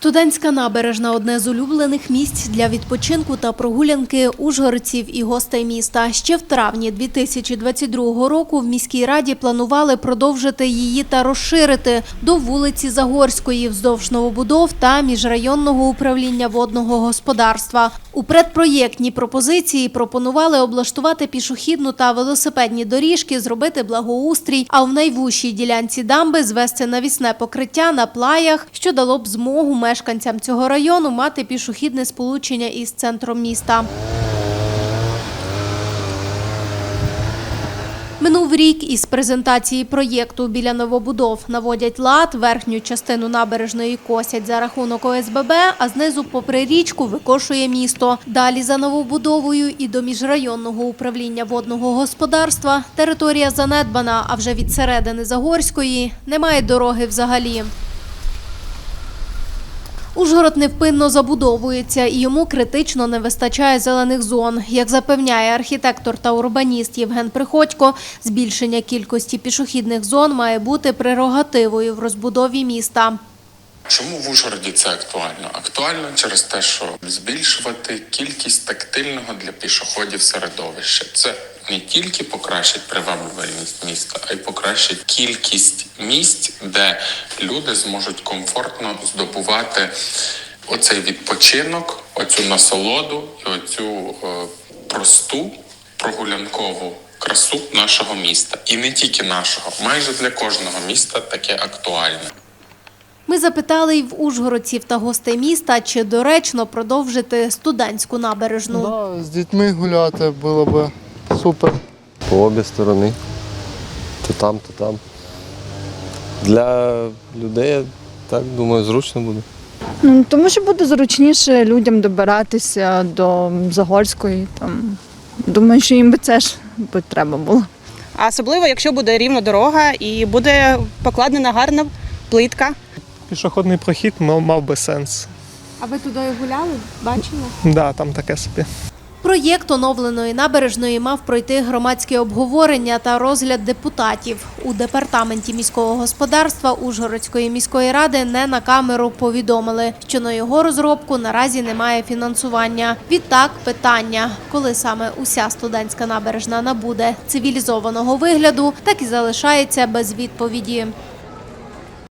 Студентська набережна одне з улюблених місць для відпочинку та прогулянки ужгородців і гостей міста. Ще в травні 2022 року в міській раді планували продовжити її та розширити до вулиці Загорської вздовж новобудов та міжрайонного управління водного господарства. У предпроєктній пропозиції пропонували облаштувати пішохідну та велосипедні доріжки, зробити благоустрій, а в найвужчій ділянці дамби звести навісне покриття на плаях, що дало б змогу мешканцям цього району мати пішохідне сполучення із центром міста. Минув рік із презентації проєкту біля новобудов наводять лад, верхню частину набережної косять за рахунок ОСББ, а знизу попри річку викошує місто. Далі за новобудовою і до міжрайонного управління водного господарства територія занедбана, а вже від середини Загорської немає дороги взагалі. Ужгород невпинно забудовується і йому критично не вистачає зелених зон. Як запевняє архітектор та урбаніст Євген Приходько, збільшення кількості пішохідних зон має бути прерогативою в розбудові міста. Чому в Ужгороді це актуально? Актуально через те, що збільшувати кількість тактильного для пішоходів середовища. Це не тільки покращить привабливість міста, а й покращить кількість місць, де люди зможуть комфортно здобувати оцей відпочинок, оцю насолоду і оцю е, просту прогулянкову красу нашого міста. І не тільки нашого, майже для кожного міста таке актуальне. Ми запитали й в ужгородців та гостей міста, чи доречно продовжити студентську набережну. Да, з дітьми гуляти було б супер. по обі сторони. То там, то там. Для людей, я так думаю, зручно буде. Ну, тому що буде зручніше людям добиратися до Загорської. Там. Думаю, що їм би це ж би треба було. А особливо, якщо буде рівна дорога і буде покладена гарна плитка. Пішохідний прохід мав, би сенс. А ви туди гуляли? Бачили? Да, там таке собі. Проєкт оновленої набережної мав пройти громадське обговорення та розгляд депутатів. У департаменті міського господарства Ужгородської міської ради не на камеру повідомили, що на його розробку наразі немає фінансування. Відтак, питання, коли саме уся студентська набережна набуде цивілізованого вигляду, так і залишається без відповіді.